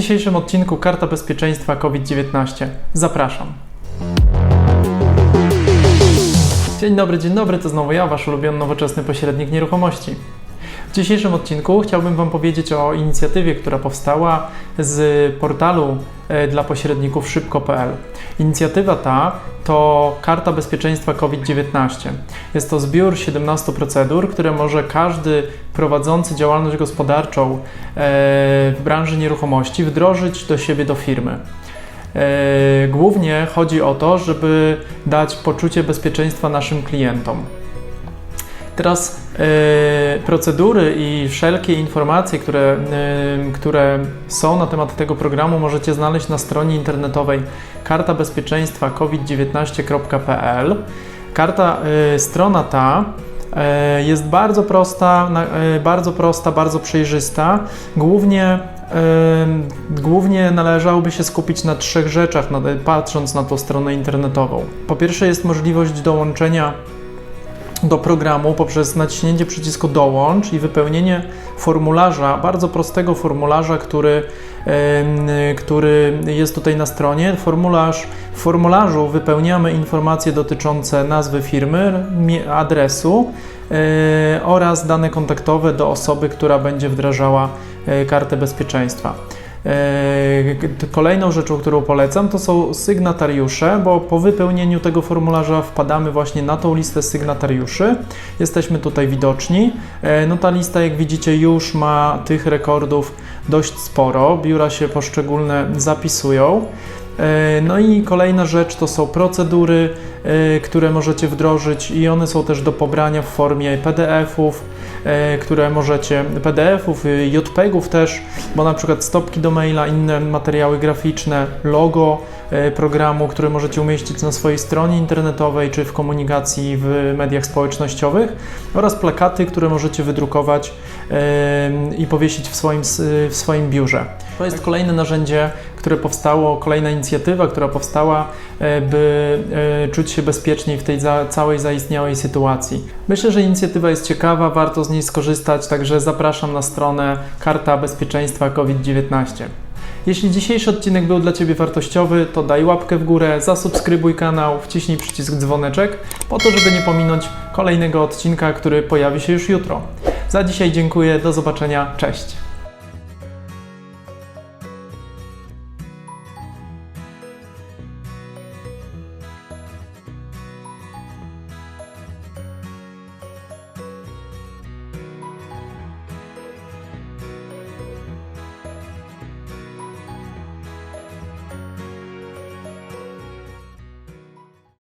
dzisiejszym odcinku Karta Bezpieczeństwa COVID-19. Zapraszam. Dzień dobry, dzień dobry, to znowu ja, Wasz ulubiony nowoczesny pośrednik nieruchomości. W dzisiejszym odcinku chciałbym Wam powiedzieć o inicjatywie, która powstała z portalu e, dla pośredników szybko.pl. Inicjatywa ta to Karta Bezpieczeństwa COVID-19. Jest to zbiór 17 procedur, które może każdy prowadzący działalność gospodarczą e, w branży nieruchomości wdrożyć do siebie do firmy. E, Głównie chodzi o to, żeby dać poczucie bezpieczeństwa naszym klientom. Teraz e, procedury i wszelkie informacje, które, e, które są na temat tego programu, możecie znaleźć na stronie internetowej kartabezpieczeństwa covid19.pl. Karta, e, strona ta jest bardzo prosta, bardzo prosta, bardzo przejrzysta. Głównie Głównie należałoby się skupić na trzech rzeczach, patrząc na tą stronę internetową. Po pierwsze, jest możliwość dołączenia do programu poprzez naciśnięcie przycisku dołącz i wypełnienie formularza, bardzo prostego formularza, który, który jest tutaj na stronie. Formularz, w formularzu wypełniamy informacje dotyczące nazwy firmy, adresu e, oraz dane kontaktowe do osoby, która będzie wdrażała e, kartę bezpieczeństwa. E, Kolejną rzeczą, którą polecam, to są sygnatariusze, bo po wypełnieniu tego formularza wpadamy właśnie na tą listę sygnatariuszy. Jesteśmy tutaj widoczni. E, No ta lista, jak widzicie, już ma tych rekordów dość sporo. Biura się poszczególne zapisują. E, No i kolejna rzecz to są procedury, które możecie wdrożyć i one są też do pobrania w formie PDF-ów, które możecie, PDF-ów, y, JPEG-ów też, bo na przykład stopki do maila, inne materiały graficzne, logo e, programu, które możecie umieścić na swojej stronie internetowej czy w komunikacji w mediach społecznościowych oraz plakaty, które możecie wydrukować e, i powiesić w swoim, w swoim biurze. To jest kolejne narzędzie, które powstało, kolejna inicjatywa, która powstała, e, by e, czuć się bezpieczniej w tej całej zaistniałej sytuacji. Myślę, że inicjatywa jest ciekawa, warto z niej skorzystać, także zapraszam na stronę Karta Bezpieczeństwa COVID-19. Jeśli dzisiejszy odcinek był dla Ciebie wartościowy, to daj łapkę w górę, zasubskrybuj kanał, wciśnij przycisk dzwoneczek, po to, żeby nie pominąć kolejnego odcinka, który pojawi się już jutro. Za dzisiaj dziękuję, do zobaczenia, cześć!